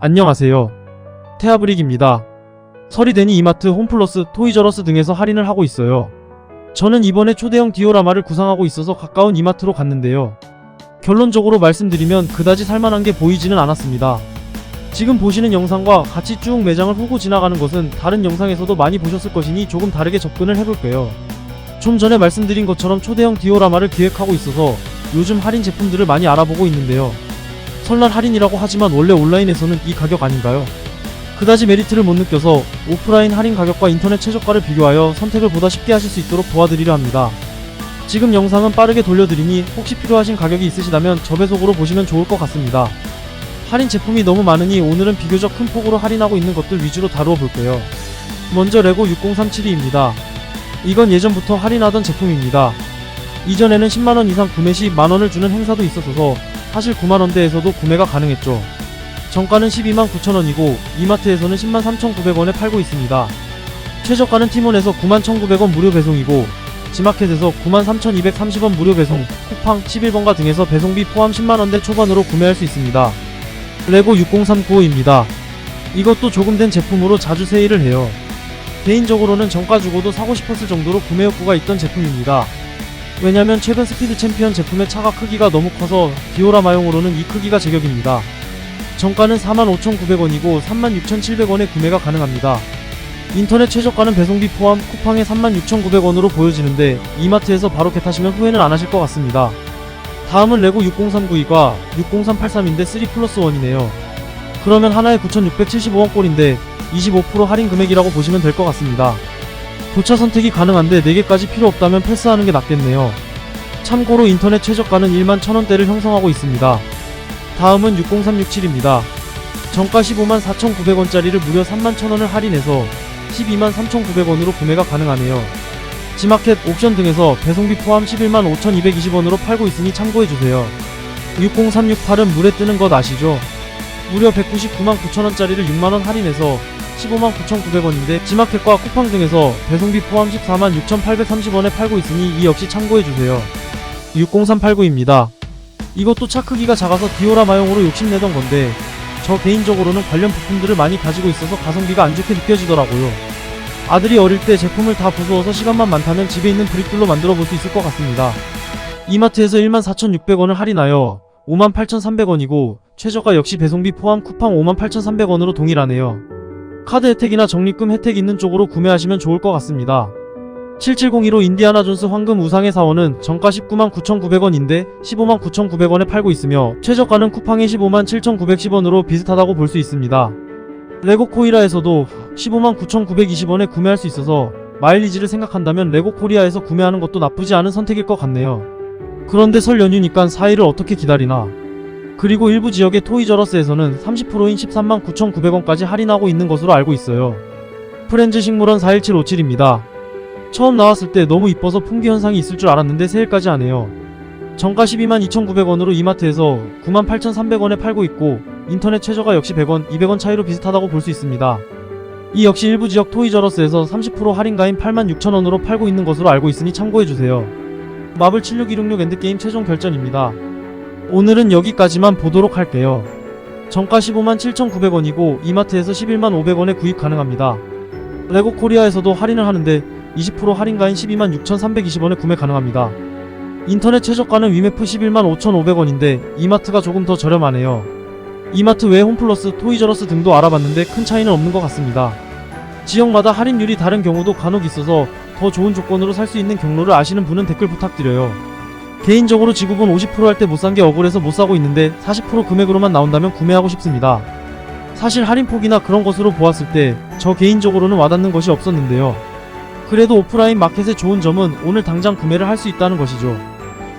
안녕하세요. 테아브릭입니다. 설이 되니 이마트, 홈플러스, 토이저러스 등에서 할인을 하고 있어요. 저는 이번에 초대형 디오라마를 구상하고 있어서 가까운 이마트로 갔는데요. 결론적으로 말씀드리면 그다지 살만한 게 보이지는 않았습니다. 지금 보시는 영상과 같이 쭉 매장을 후고 지나가는 것은 다른 영상에서도 많이 보셨을 것이니 조금 다르게 접근을 해볼게요. 좀 전에 말씀드린 것처럼 초대형 디오라마를 기획하고 있어서 요즘 할인 제품들을 많이 알아보고 있는데요. 설날 할인이라고 하지만 원래 온라인에서는 이 가격 아닌가요? 그다지 메리트를 못 느껴서 오프라인 할인 가격과 인터넷 최저가를 비교하여 선택을 보다 쉽게 하실 수 있도록 도와드리려 합니다. 지금 영상은 빠르게 돌려드리니 혹시 필요하신 가격이 있으시다면 저배속으로 보시면 좋을 것 같습니다. 할인 제품이 너무 많으니 오늘은 비교적 큰 폭으로 할인하고 있는 것들 위주로 다루어 볼게요. 먼저 레고 60372입니다. 이건 예전부터 할인하던 제품입니다. 이전에는 10만원 이상 구매 시 만원을 주는 행사도 있었어서 사실 9만원대에서도 구매가 가능했죠. 정가는 12만 9천원이고 이마트에서는 10만 3,900원에 팔고 있습니다. 최저가는 티몬에서 9만 1,900원 무료 배송이고 지마켓에서 9만 3,230원 무료 배송, 쿠팡 11번가 등에서 배송비 포함 10만원대 초반으로 구매할 수 있습니다. 레고 6039입니다. 이것도 조금 된 제품으로 자주 세일을 해요. 개인적으로는 정가 주고도 사고 싶었을 정도로 구매 욕구가 있던 제품입니다. 왜냐면 최근 스피드 챔피언 제품의 차가 크기가 너무 커서 디오라마용으로는 이 크기가 제격입니다. 정가는 45,900원이고 36,700원에 구매가 가능합니다. 인터넷 최저가는 배송비 포함 쿠팡에 36,900원으로 보여지는데 이마트에서 바로 겟하시면 후회는 안 하실 것 같습니다. 다음은 레고 60392가 60383인데 3 플러스 1이네요. 그러면 하나에 9,675원 꼴인데 25% 할인 금액이라고 보시면 될 것 같습니다. 도차 선택이 가능한데 4개까지 필요 없다면 패스하는 게 낫겠네요. 참고로 인터넷 최저가는 1만 1000원대를 형성하고 있습니다. 다음은 60367입니다. 정가 15만 4,900원짜리를 무려 3만 1000원을 할인해서 12만 3,900원으로 구매가 가능하네요. 지마켓, 옥션 등에서 배송비 포함 11만 5,220원으로 팔고 있으니 참고해주세요. 60368은 물에 뜨는 것 아시죠? 무려 199만 9천원짜리를 6만원 할인해서 15만 9,900원인데 지마켓과 쿠팡 등에서 배송비 포함 14만 6,830원에 팔고 있으니 이 역시 참고해주세요. 60389입니다. 이것도 차 크기가 작아서 디오라마용으로 욕심내던 건데 저 개인적으로는 관련 부품들을 많이 가지고 있어서 가성비가 안 좋게 느껴지더라고요. 아들이 어릴 때 제품을 다 부수어서 시간만 많다면 집에 있는 브릭들로 만들어 볼 수 있을 것 같습니다. 이마트에서 14,600원을 할인하여 58,300원이고 최저가 역시 배송비 포함 쿠팡 58,300원으로 동일하네요. 카드 혜택이나 적립금 혜택 있는 쪽으로 구매하시면 좋을 것 같습니다. 7702로 인디아나 존스 황금 우상의 사원은 정가 19만 9,900원인데 15만 9,900원에 팔고 있으며 최저가는 쿠팡의 15만 7,910원으로 비슷하다고 볼 수 있습니다. 레고 코이라에서도 15만 9,920원에 구매할 수 있어서 마일리지를 생각한다면 레고 코리아에서 구매하는 것도 나쁘지 않은 선택일 것 같네요. 그런데 설 연휴니까 4일을 어떻게 기다리나. 그리고 일부 지역의 토이저러스에서는 30%인 13만 9,900원까지 할인하고 있는 것으로 알고 있어요. 프렌즈 식물원 41757입니다. 처음 나왔을 때 너무 이뻐서 품귀 현상이 있을 줄 알았는데 세일까지 하네요. 정가 12만 2,900원으로 이마트에서 9만 8,300원에 팔고 있고 인터넷 최저가 역시 100원, 200원 차이로 비슷하다고 볼 수 있습니다. 이 역시 일부 지역 토이저러스에서 30% 할인가인 8만 6천원으로 팔고 있는 것으로 알고 있으니 참고해주세요. 마블 76166 엔드게임 최종 결전입니다. 오늘은 여기까지만 보도록 할게요. 정가 15만 7,900원이고 이마트에서 11만 500원에 구입 가능합니다. 레고 코리아에서도 할인을 하는데 20% 할인가인 12만 6,320원에 구매 가능합니다. 인터넷 최저가는 위메프 11만 5,500원인데 이마트가 조금 더 저렴하네요. 이마트 외 홈플러스, 토이저러스 등도 알아봤는데 큰 차이는 없는 것 같습니다. 지역마다 할인율이 다른 경우도 간혹 있어서 더 좋은 조건으로 살 수 있는 경로를 아시는 분은 댓글 부탁드려요. 개인적으로 지구본 50%할 때 못 산 게 억울해서 못 사고 있는데 40% 금액으로만 나온다면 구매하고 싶습니다. 사실 할인폭이나 그런 것으로 보았을 때 저 개인적으로는 와닿는 것이 없었는데요. 그래도 오프라인 마켓의 좋은 점은 오늘 당장 구매를 할 수 있다는 것이죠.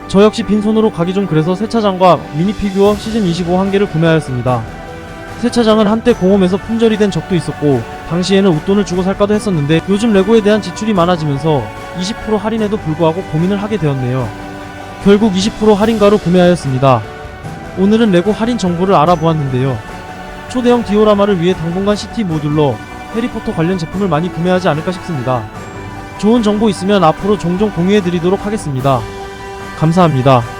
저 역시 빈손으로 가기 좀 그래서 세차장과 미니 피규어 시즌 25 한 개를 구매하였습니다. 세차장은 한때 공홈에서 품절이 된 적도 있었고 당시에는 웃돈을 주고 살까도 했었는데 요즘 레고에 대한 지출이 많아지면서 20% 할인에도 불구하고 고민을 하게 되었네요. 결국 20% 할인가로 구매하였습니다. 오늘은 레고 할인 정보를 알아보았는데요. 초대형 디오라마를 위해 당분간 시티 모듈러 해리포터 관련 제품을 많이 구매하지 않을까 싶습니다. 좋은 정보 있으면 앞으로 종종 공유해 드리도록 하겠습니다. 감사합니다.